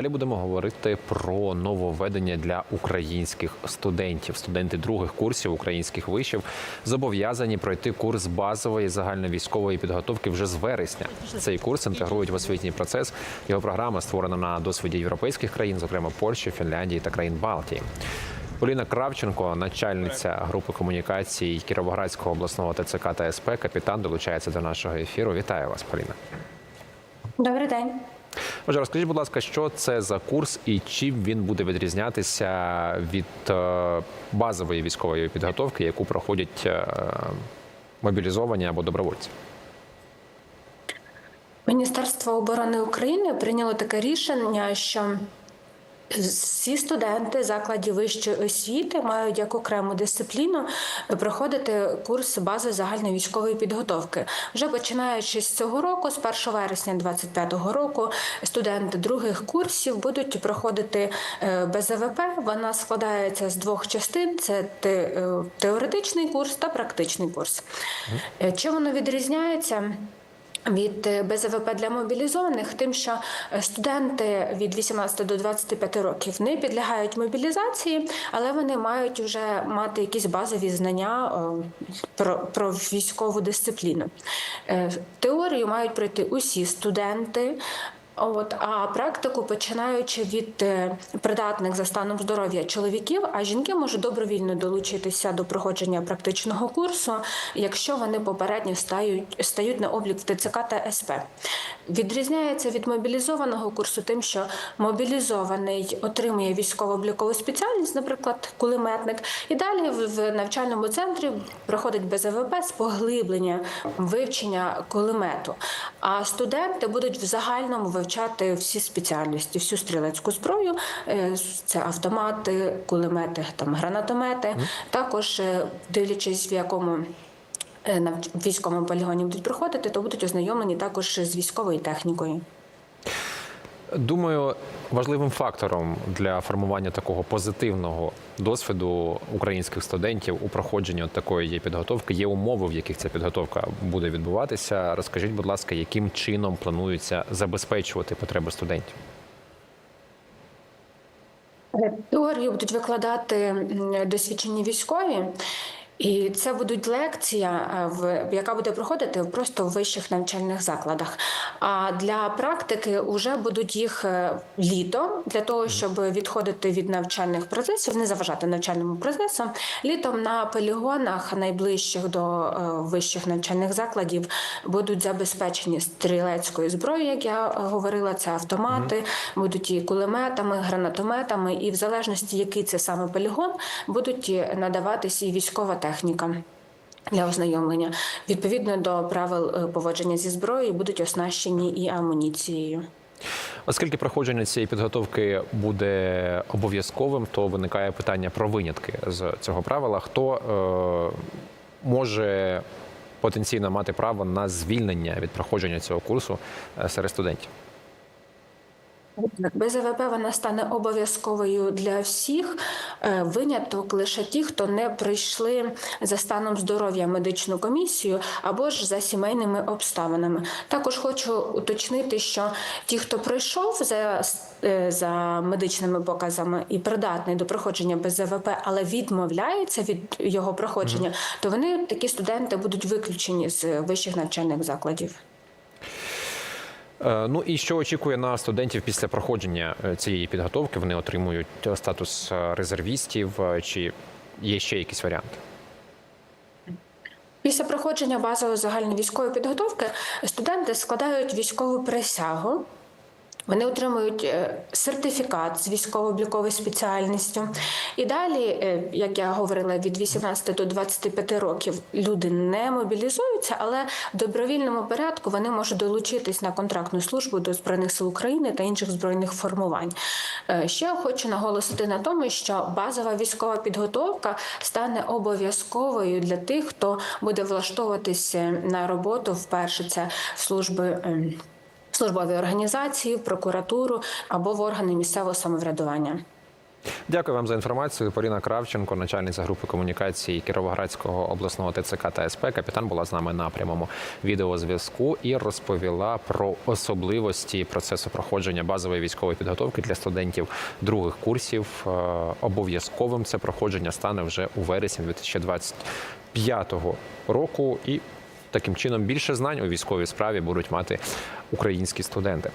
Далі будемо говорити про нововведення для українських студентів. Студенти других курсів українських вишів зобов'язані пройти курс базової загальновійськової підготовки вже з вересня. Цей курс інтегрують в освітній процес. Його програма створена на досвіді європейських країн, зокрема Польщі, Фінляндії та країн Балтії. Поліна Кравченко, начальниця групи комунікацій Кіровоградського обласного ТЦК та СП, капітан, долучається до нашого ефіру. Вітаю вас, Поліна. Добрий день. Отже, розкажіть, будь ласка, що це за курс і чим він буде відрізнятися від е, базової військової підготовки, яку проходять е, мобілізовані або добровольці? Міністерство оборони України прийняло таке рішення, що всі студенти закладів вищої освіти мають як окрему дисципліну проходити курс бази загальної військової підготовки. Вже починаючи з цього року, з 1 вересня 2025 року, студенти других курсів будуть проходити е, БЗВП. Вона складається з двох частин: це е, теоретичний курс та практичний курс. Е, Чим воно відрізняється? Від е, БЗВП для мобілізованих, тим, що е, студенти від 18 до 25 років не підлягають мобілізації, але вони мають вже мати якісь базові знання е, про, про військову дисципліну. Теорію мають пройти усі студенти. От а практику починаючи від е, придатних за станом здоров'я чоловіків, а жінки можуть добровільно долучитися до проходження практичного курсу, якщо вони попередньо стають стають на облік в ТЦК та СП. Відрізняється від мобілізованого курсу, тим, що мобілізований отримує військово-облікову спеціальність, наприклад, кулеметник, і далі в навчальному центрі проходить БЗВП з поглиблення вивчення кулемету. А студенти будуть в загальному вивчати всі спеціальності, всю стрілецьку зброю. Е, Це автомати, кулемети, там гранатомети. Також е, дивлячись в якому. на військовому полігоні будуть проходити, то будуть ознайомлені також з військовою технікою. Думаю, важливим фактором для формування такого позитивного досвіду українських студентів у проходженні от такої є підготовки є умови, в яких ця підготовка буде відбуватися. Розкажіть, будь ласка, яким чином планується забезпечувати потреби студентів? Теорію будуть викладати досвідчені військові. І це будуть лекція, е, яка буде проходити просто в вищих навчальних закладах. А для практики вже будуть їх е, літом для того, щоб відходити від навчальних процесів, не заважати навчальному процесу. Літом на полігонах найближчих до е, вищих навчальних закладів будуть забезпечені стрілецькою зброєю, як я говорила, це автомати, будуть і кулеметами, гранатометами, і в залежності, який це саме полігон, будуть надаватись і військова техніка. Для ознайомлення відповідно до правил е, поводження зі зброєю будуть оснащені і амуніцією. Оскільки проходження цієї підготовки буде обов'язковим, то виникає питання про винятки з цього правила. Хто е, може потенційно мати право на звільнення від проходження цього курсу е, серед студентів? БЗВП вона стане обов'язковою для всіх. Е, Виняток лише ті, хто не прийшли за станом здоров'я медичну комісію або ж за сімейними обставинами. Також хочу уточнити, що ті, хто прийшов за, е, за медичними показами і придатний до проходження БЗВП, але відмовляється від його проходження, то вони такі студенти будуть виключені з вищих навчальних закладів. Е, Ну і що очікує на студентів після проходження е, цієї підготовки? Вони отримують е, статус резервістів, чи є ще якісь варіанти? Після проходження базової загальної військової підготовки студенти складають військову присягу. Вони отримують е, сертифікат з військово-обліковою спеціальністю. І далі, е, як я говорила, від 18 до 25 років люди не мобілізуються, але в добровільному порядку вони можуть долучитись на контрактну службу до Збройних сил України та інших збройних формувань. Е, Ще хочу наголосити на тому, що базова військова підготовка стане обов'язковою для тих, хто буде влаштовуватися на роботу вперше. Це служби. Службові організації, в прокуратуру або в органи місцевого самоврядування. Дякую вам за інформацію. Поліна Кравченко, начальниця групи комунікації Кіровоградського обласного ТЦК та СП. Капітан була з нами на прямому відеозв'язку і розповіла про особливості процесу проходження базової військової підготовки для студентів других курсів. Е, Обов'язковим це проходження стане вже у вересні 2025 року. І таким чином більше знань у військовій справі будуть мати українські студенти.